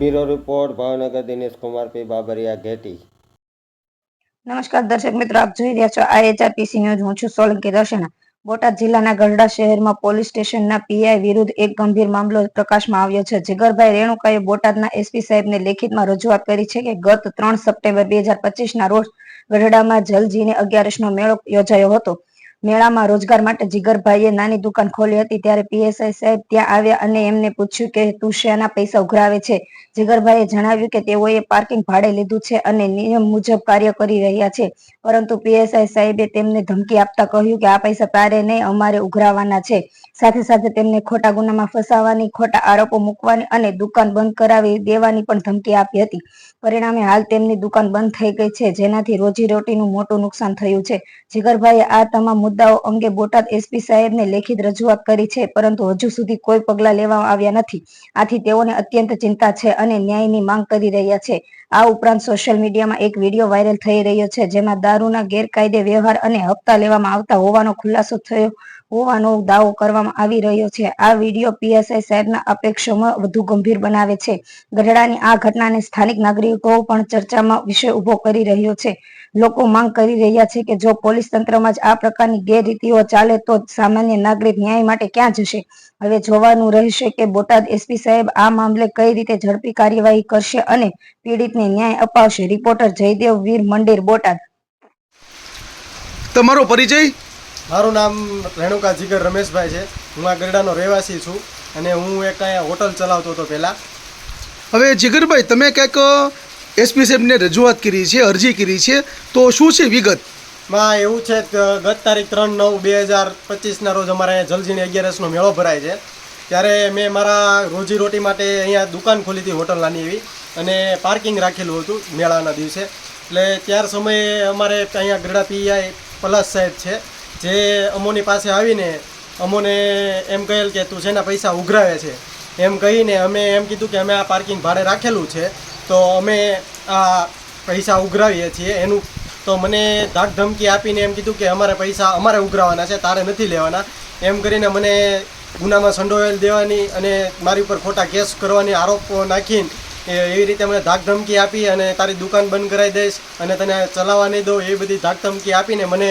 Bureau report, Bhavnagar Dinesh Kumar, P. Babariya, Gheti. નમસ્કાર દર્શક મિત્રો, આપ જોઈ રહ્યા છો આઈએચઆરપીસી ન્યૂઝ. હું છું સોલંકી દર્શના. બોટાદ જિલ્લાના ગઢડા શહેરમાં પોલીસ સ્ટેશનના પીઆઈ વિરુદ્ધ એક ગંભીર મામલો પ્રકાશમાં આવ્યો છે જીગરભાઈ રેણુકાએ બોટાદના એસપી સાહેબને લેખિતમાં રજૂઆત કરી છે કે ગત ત્રણ સપ્ટેમ્બર બે હજાર પચીસના રોજ ગઢડામાં જલજીને અગિયારસનો મેળો યોજાયો હતો. મેળામાં રોજગાર માટે જીગરભાઈએ નાની દુકાન ખોલી હતી ત્યારે પીએસઆઈ સાહેબ ત્યાં આવ્યા અને એમને પૂછ્યું કે તું શેના પૈસા ઉઘરાવે છે? જીગરભાઈએ જણાવ્યું કે તેઓએ પાર્કિંગ ભાડે લીધું છે અને નિયમ મુજબ કાર્ય કરી રહ્યા છે. પરંતુ પીએસઆઈ સાહેબે તેમને ધમકી આપતા કહ્યું કે આ પૈસા તારે નહીં, અમારે ઉઘરાવાના છે. સાથે સાથે તેમને ખોટા ગુનામાં ફસાવાની, ખોટા આરોપો મૂકવાની અને દુકાન બંધ કરાવી દેવાની પણ ધમકી આપી હતી. પરિણામે હાલ તેમની દુકાન બંધ થઈ ગઈ છે, જેનાથી રોજીરોટીનું મોટું નુકસાન થયું છે. જીગરભાઈએ આ તમામ મુદ્દાઓ અંગે બોટાદ એસપી સાહેબને લેખિત રજૂઆત કરી છે, પરંતુ હજુ સુધી કોઈ પગલાં લેવામાં આવ્યા નથી. આથી તેઓને અત્યંત ચિંતા છે અને ન્યાયની માંગ કરી રહ્યા છે. આ ઉપરાંત સોશિયલ મીડિયામાં એક વીડિયો વાયરલ થઈ રહ્યો છે, જેમાં દારૂના ગેરકાયદે વ્યવહાર અને હપ્તા લેવામાં આવતા હોવાનો ખુલાસો થયો હોવાનો દાવો કરવામાં આવી રહ્યો છે. આ વીડિયો પીએસઆઈ સાહેબના અપેક્ષામાં વધુ ગંભીર બનાવે છે. ગઢડાની આ ઘટનાને સ્થાનિક નાગરિકો પણ ચર્ચામાં વિષય ઊભો કરી રહ્યો છે. લોકો માંગ કરી રહ્યા છે કે જો પોલીસ તંત્રમાં જ આ પ્રકારની ગેરરીતિઓ ચાલે તો સામાન્ય નાગરિક ન્યાય માટે ક્યાં જશે? હવે જોવાનું રહેશે કે બોટાદ એસપી સાહેબ આ મામલે કઈ રીતે ઝડપી કાર્યવાહી કરશે અને પીડિતને ન્યાય અપાવશે. રિપોર્ટર જયદેવ વીર મંદિર બોટાદ. તમારો પરિચય? મારું નામ રેણુકા જીગર રમેશભાઈ છે. હું આ ગરડાનો રહેવાસી છું અને હું એક અહીંયા હોટલ ચલાવતો હતો પહેલાં. હવે જીગરભાઈ તમે કંઈક એસપી સાહેબને રજૂઆત કરી છે અરજી કરી છે તો શું છે વિગત? માં એવું છે કે ગત તારીખ ત્રણ નવ બે હજાર પચીસના રોજ અમારે અહીંયા જલજીણી અગિયારસનો મેળો ભરાય છે. ત્યારે મેં મારા રોજીરોટી માટે અહીંયા દુકાન ખોલી હતી હોટલ નાની એવી. અને પાર્કિંગ રાખેલું હતું મેળાના દિવસે. એટલે ત્યાર સમયે અમારે અહીંયા ગરડા પીઆઈ પલાસ સાહેબ છે, જે અમોની પાસે આવીને અમોને એમ કહેલ કે તું શેના પૈસા ઉઘરાવે છે, એમ કહીને અમે એમ કીધું કે અમે આ પાર્કિંગ ભાડે રાખેલું છે, તો અમે આ પૈસા ઉઘરાવીએ છીએ. એનું તો મને ધાક ધમકી આપીને એમ કીધું કે અમારે પૈસા અમારે ઉઘરાવાના છે, તારે નથી લેવાના. એમ કરીને મને ગુનામાં સંડોવેલ દેવાની અને મારી ઉપર ખોટા કેસ કરવાની આરોપો નાખીને એવી રીતે મને ધાક ધમકી આપી અને તારી દુકાન બંધ કરાવી દઈશ અને તને ચલાવવા નહીં દઉં એ બધી ધાક ધમકી આપીને મને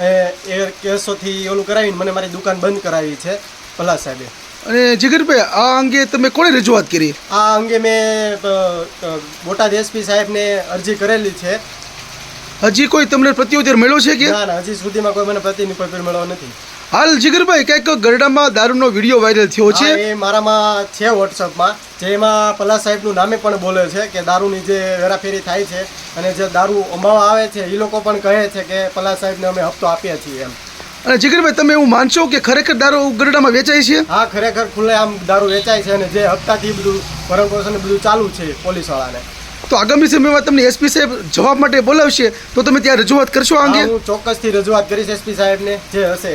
એ કેસોથી ઓલું કરાવીને મને મારી દુકાન બંધ કરાવી છે ભલા સાહેબે. અને જીગરભાઈ આ અંગે તમે કોણે રજૂઆત કરી? આ અંગે મેં બોટાદ એસપી સાહેબને અરજી કરેલી છે. હજી કોઈ તમને પ્રત્યુત્તર મળ્યો છે કે? ના ના હજી સુધીમાં કોઈ મને પ્રતિનિધિ મળ્યો નથી. હાલ જીગરભાઈ કંઈક ગરડામાં દારૂનો વીડિયો વાયરલ થયો છે. એ મારામાં છે વોટ્સઅપમાં જેમાં પલા સાહેબનું નામે પણ બોલે છે કે દારૂની જે વેરાફેરી થાય છે અને જે દારૂ અમાવા આવે છે એ લોકો પણ કહે છે કે પલાસ સાહેબને અમે હપ્તો આપીએ છીએ એમ. અને જીગરભાઈ તમે એવું માનશો કે ખરેખર દારૂ ગરડામાં વેચાય છે? હા ખરેખર ખુલ્લે આમ દારૂ વેચાય છે અને જે હપ્તાથી બધું ભરણ બધું ચાલુ છે પોલીસવાળાને. તો આગામી સમયમાં તમને એસપી સાહેબ જવાબ માટે બોલાવશે તો તમે ત્યાં રજૂઆત કરશો આ અંગે? હું ચોક્કસથી રજૂઆત કરીશ એસપી સાહેબને જે હશે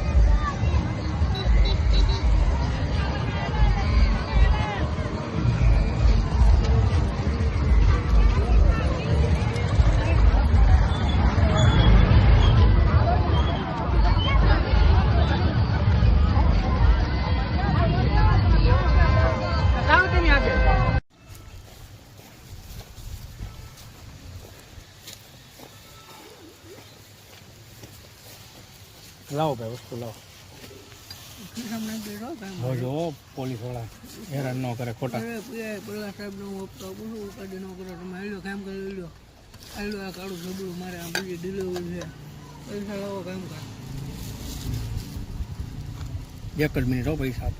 લાવો ભાઈ વસ્તુ લાવો. જો પોલીસવાળા હેરાન ન કરે ખોટા. પેલા સાહેબ નો હપ્તો આપું છું ઉપાડી ન કરો તમે આલ્યો કામ કરી લ્યો આલ્યો આ કાળું ઝબડું મારે આ બીજી ડિલિવરી છે. પૈસા લાવો કામ કર. એક જ મિનિટ હો પૈસા